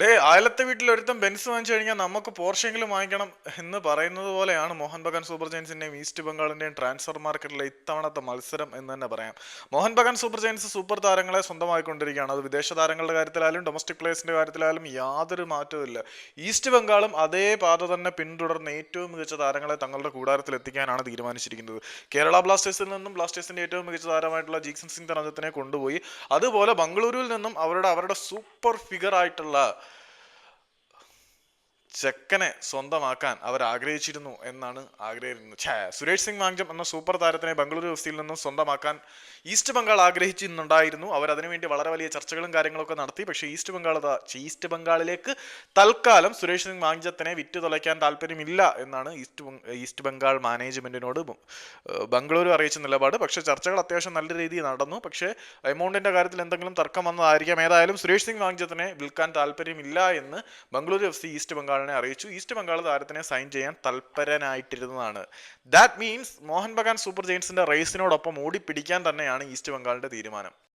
Day അയലത്തെ വീട്ടിൽ ഒരുത്തം Benz വാങ്ങിച്ചു കഴിഞ്ഞാൽ നമുക്ക് പോർഷെങ്കിലും വാങ്ങിക്കണം എന്ന് പറയുന്നത് പോലെയാണ് മോഹൻ ബഗാൻ സൂപ്പർ ജയൻസിന്റെയും ഈസ്റ്റ് ബംഗാളിന്റെയും ട്രാൻസ്ഫർ മാർക്കറ്റിലെ ഇത്തവണത്തെ മത്സരം എന്ന് തന്നെ പറയാം. Mohun Bagan super giants super താരങ്ങളെ സ്വന്തമായിക്കൊണ്ടിരിക്കുകയാണ്. അത് വിദേശ താരങ്ങളുടെ കാര്യത്തിലായാലും ഡൊമസ്റ്റിക് പ്ലേയേഴ്സിന്റെ കാര്യത്തിലായാലും യാതൊരു മാറ്റവും ഇല്ല. ഈസ്റ്റ് ബംഗാളും അതേ പാത തന്നെ പിന്തുടർന്ന് ഏറ്റവും മികച്ച താരങ്ങളെ തങ്ങളുടെ കൂടാരത്തിൽ എത്തിക്കാനാണ് തീരുമാനിച്ചിരിക്കുന്നത്. കേരള ബ്ലാസ്റ്റേഴ്സിൽ നിന്നും ബ്ലാസ്റ്റേഴ്സിന്റെ ഏറ്റവും മികച്ച താരമായിട്ടുള്ള ജീക്സൺ സിംഗ് തനജത്തിനെ കൊണ്ടുപോയി. അതുപോലെ ബംഗളൂരുവിൽ നിന്നും അവരുടെ അവരുടെ സൂപ്പർ ഫിഗർ ആയിട്ടുള്ള ചെക്കനെ സ്വന്തമാക്കാൻ അവർ ആഗ്രഹിച്ചിരുന്നു എന്നാണ് ആഗ്രഹിക്കുന്നത് ഛേ സുരേഷ് സിംഗ് വാങ്ജം എന്ന സൂപ്പർ താരത്തിനെ ബംഗളൂരു എഫ്സിയിൽ നിന്നും സ്വന്തമാക്കാൻ ഈസ്റ്റ് ബംഗാൾ ആഗ്രഹിച്ചിരുന്നുണ്ടായിരുന്നു അവർ അതിനുവേണ്ടി വളരെ വലിയ ചർച്ചകളും കാര്യങ്ങളൊക്കെ നടത്തി. പക്ഷേ ഈസ്റ്റ് ബംഗാൾ ഈസ്റ്റ് ബംഗാളിലേക്ക് തൽക്കാലം സുരേഷ് സിംഗ് വാങ്ജത്തിനെ വിറ്റ് തുലയ്ക്കാൻ താല്പര്യമില്ല എന്നാണ് ഈസ്റ്റ് ഈസ്റ്റ് ബംഗാൾ മാനേജ്മെന്റിനോട് ബംഗളൂരു അറിയിച്ച നിലപാട്. പക്ഷേ ചർച്ചകൾ അത്യാവശ്യം നല്ല രീതിയിൽ നടന്നു. പക്ഷേ എമൗണ്ടിന്റെ കാര്യത്തിൽ എന്തെങ്കിലും തർക്കം വന്നതായിരിക്കാം. ഏതായാലും സുരേഷ് സിംഗ് വാങ്ജത്തിനെ വിൽക്കാൻ താല്പര്യമില്ല എന്ന് ബംഗളൂരു എഫ് സി ഈസ്റ്റ് ബംഗാളിനെ അറിയിച്ചു. ഈസ്റ്റ് ബംഗാൾ താരത്തിനെ സൈൻ ചെയ്യാൻ തൽപരനായിട്ടിരുന്നതാണ്. That means Mohun Bagan super ജെയിൻസിന്റെ റേസിനോടൊപ്പം ഓടിപ്പിടിക്കാൻ തന്നെയാണ് ഈസ്റ്റ് ബംഗാളിന്റെ തീരുമാനം.